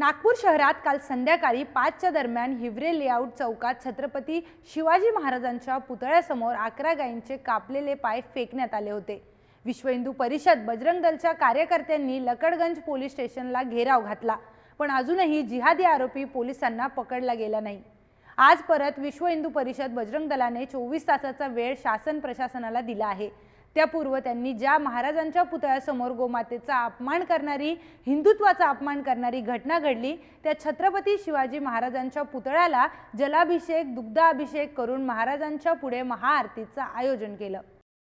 नागपूर शहरात काल संध्याकाळी पाचच्या दरम्यान हिवरे लेआउट चौकात छत्रपती शिवाजी महाराजांच्या पुतळ्यासमोर अकरा गायींचे कापलेले पाय फेकण्यात आले होते. विश्व हिंदू परिषद बजरंग दलच्या कार्यकर्त्यांनी लकडगंज पोलीस स्टेशनला घेराव घातला पण अजूनही जिहादी आरोपी पोलिसांना पकडला गेला नाही. आज परत विश्व हिंदू परिषद बजरंग दलाने चोवीस तासाचा वेळ शासन प्रशासनाला दिला आहे. त्यापूर्व त्यांनी ज्या महाराजांच्या पुतळ्यासमोर गोमातेचा अपमान करणारी हिंदुत्वाचा अपमान करणारी घटना घडली त्या छत्रपती शिवाजी महाराजांच्या पुतळ्याला जलाभिषेक दुग्धाभिषेक करून महाराजांच्या पुढे महाआरतीचं आयोजन केलं.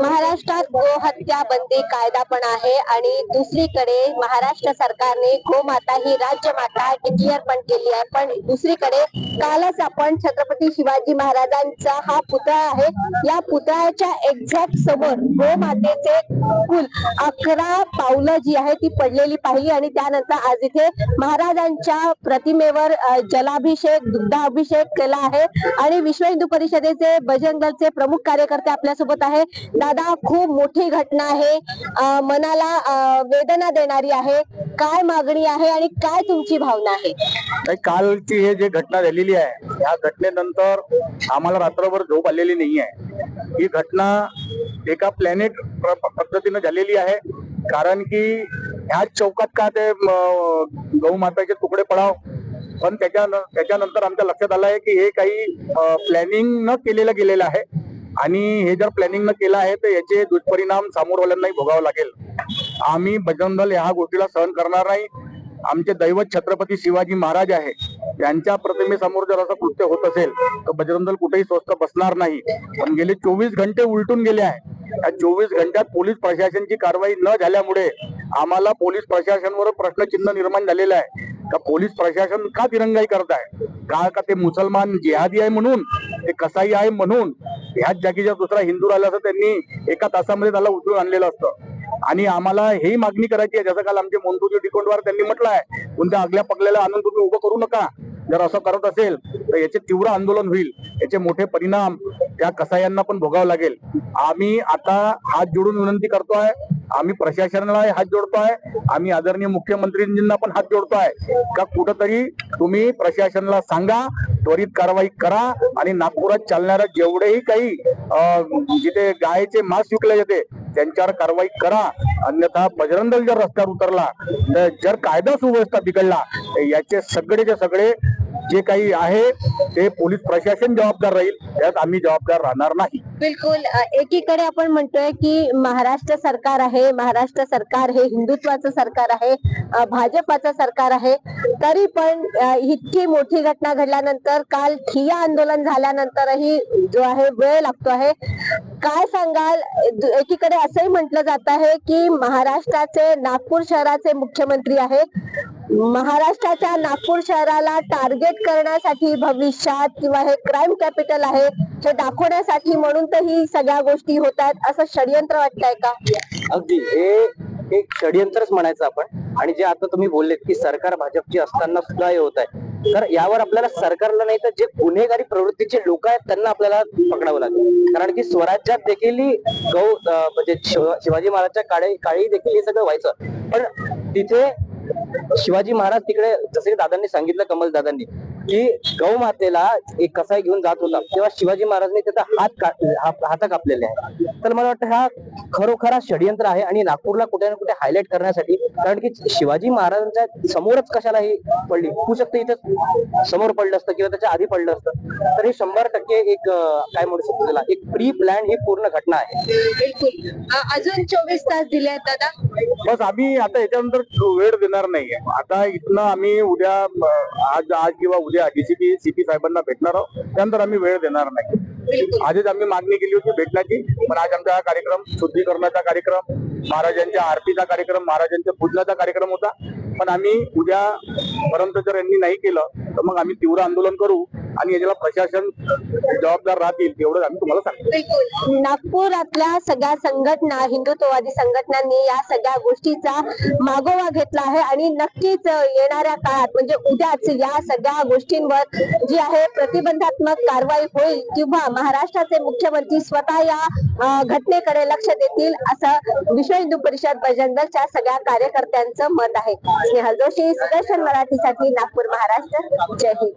महाराष्ट्रात गोहत्या बंदी कायदा पण आहे आणि दुसरीकडे महाराष्ट्र सरकारने गोमाता ही राज्यमाता डिक्लेअर पण केली आहे. पण दुसरीकडे कालच आपण छत्रपती शिवाजी महाराजांचा हा पुतळा आहे. या पुतळ्याच्या एक्झॅक्ट समोर गोमातेचे कुल अकरा पावलं जी आहे ती पडलेली पाहिली आणि त्यानंतर आज इथे महाराजांच्या प्रतिमेवर जलाभिषेक दुग्धाभिषेक केला आहे. आणि विश्व हिंदू परिषदेचे बजरंग दलचे प्रमुख कार्यकर्ते आपल्यासोबत आहे. दादा खूप मोठी घटना आहे. मनाला वेदना देणारी आहे. काय मागणी आहे आणि काय तुमची भावना आहे? कालची हे जे घटना झालेली आहे या घटनेनंतर आम्हाला रात्रभर झोप आलेली नाही आहे ही घटना एका प्लॅनेट पद्धतीनं झालेली आहे. कारण की ह्याच चौकात का ते गहू माताचे तुकडे पडाव? पण त्याच्या त्याच्यानंतर आमच्या लक्षात आलं आहे की हे काही प्लॅनिंग न केलेलं गेलेलं आहे. आणि हे जर प्लॅनिंग न केलं आहे तर याचे दुष्परिणाम सामोरवाल्यांनाही भोगावं लागेल. आम्ही बजरंग दल ह्या गोष्टीला सहन करणार नाही. आमचे दैवत छत्रपती शिवाजी महाराज आहे. यांच्या प्रतिमेसमोर जर असं कृत्य होत असेल तर बजरंग दल कुठेही स्वस्त बसणार नाही. पण गेले चोवीस घंटे उलटून गेले आहे. या चोवीस घंट्यात पोलीस प्रशासनची कारवाई न झाल्यामुळे आम्हाला पोलीस प्रशासनवर प्रश्नचिन्ह निर्माण झालेलं आहे. का पोलीस प्रशासन का दिरंगाई करत आहे? का का ते मुसलमान जिहादी आहे म्हणून? ते कसाई आहे म्हणून? ह्याच जागीच्या दुसरा हिंदू राहिला असं त्यांनी एका तासामध्ये त्याला उचलून आणलेलं असतं. आणि आम्हाला ही मागणी करायची आहे जसं काल आमचे मोंटूजी डिकोंडवार त्यांनी म्हटलं आहे कोणत्या आगल्या पगल्याला आणून तुम्ही उभं करू नका. जर असं करत असेल तर याचे तीव्र आंदोलन होईल. याचे मोठे परिणाम त्या कसायांना पण भोगावं लागेल. आम्ही आता हात जोडून विनंती करतोय आम्ही प्रशासनाला हात जोडतोय. आम्ही आदरणीय मुख्यमंत्रीजींना पण हात जोडतोय. का कुठंतरी तुम्ही प्रशासनाला सांगा त्वरित कारवाई करा आणि नागपुरात चालणाऱ्या जेवढेही काही जिथे गायचे मांस विकले जाते त्यांच्यावर कारवाई करा. अन्यथा बजरंगल जर रस्त्यावर उतरला तर जर कायदा सुव्यवस्था बिघडला याचे सगळेचे सगळे जे काही आहे ते पोलीस प्रशासन जबाबदार राहील यात आम्ही जबाबदार राहणार नाही. बिलकुल. एकीकडे आपण म्हणतोय की महाराष्ट्र सरकार आहे महाराष्ट्र सरकार हे हिंदुत्वाचं सरकार आहे भाजपाचं सरकार आहे तरी पण इतकी मोठी घटना घडल्यानंतर काल ठिया आंदोलन झाल्यानंतरही जो आहे वेळ लागतो आहे. काय सांगाल? एकीकडे असंही म्हटलं जात आहे की महाराष्ट्राचे नागपूर शहराचे मुख्यमंत्री आहेत. महाराष्ट्राच्या नागपूर शहराला टार्गेट करण्यासाठी भविष्यात किंवा हे क्राईम कॅपिटल आहे हे दाखवण्यासाठी म्हणून तर ही सगळ्या गोष्टी होत आहेत असं षडयंत्र वाटतंय का? अगदी. हे एक षडयंत्रच म्हणायचं आपण. आणि जे आता तुम्ही बोललेत की सरकार भाजपची असताना सुद्धा हे होत आहे. तर यावर आपल्याला सरकारला नाही तर जे गुन्हेगारी प्रवृत्तीचे लोक आहेत त्यांना आपल्याला पकडावं लागेल. कारण की स्वराज्यात देखील ही गौ म्हणजे शिवाजी महाराजच्या काळी काळी देखील हे सगळं व्हायचं. पण तिथे शिवाजी महाराज तिकडे जसे दादांनी सांगितलं कमल दादांनी की गौमातेला एक कसाई घेऊन जात होता. तेव्हा शिवाजी महाराजांनी त्याचा हात हात कापलेले आहे तर मला वाटतं हा खरोखरा षडयंत्र आहे आणि नागपूरला कुठे ना कुठे हायलाइट करण्यासाठी कारण की शिवाजी महाराजांच्या समोरच कशाला ही पडली? होऊ शकतं इथं समोर पडलं असतं किंवा त्याच्या आधी पडलं असतं. तर हे शंभर टक्के एक काय म्हणू शकतो त्याला? एक प्री प्लॅन ही पूर्ण घटना आहे. बिलकुल. अजून चोवीस तास दिले आहेत दादा. बस आम्ही आता याच्यानंतर वेळ देणार नाहीये. आता इथनं आम्ही उद्या आज आज किंवा उद्या डीसीपी सीपी साहेबांना भेटणार आहोत. त्यानंतर आम्ही वेळ देणार नाही. आधीच आम्ही मागणी केली होती भेटण्याची पण आज आमचा हा कार्यक्रम शुद्धीकरणाचा कार्यक्रम महाराजांच्या आरतीचा कार्यक्रम महाराजांच्या पूजनाचा कार्यक्रम होता. पण आम्ही उद्या पर्यंत जर यांनी नाही केलं तर मग आम्ही तीव्र आंदोलन करू. आणि याच्याला प्रशासन जबाबदार राहतील तेवढं आम्ही तुम्हाला सांगतो. नागपुरातल्या सगळ्या संघटना हिंदुत्ववादी संघटनांनी या सगळ्या गोष्टीचा मागोवा घेतला आहे आणि नक्कीच येणाऱ्या काळात म्हणजे उद्याच या सगळ्या गोष्टींवर जी आहे प्रतिबंधात्मक कारवाई होईल किंवा महाराष्ट्राचे मुख्यमंत्री स्वतः या घटनेकडे लक्ष देतील असं विश्व हिंदू परिषद बजंदलच्या सगळ्या कार्यकर्त्यांचं मत आहे. स्नेहल जोशी सुदर्शन मराठीसाठी नागपूर महाराष्ट्र. जय हिंद.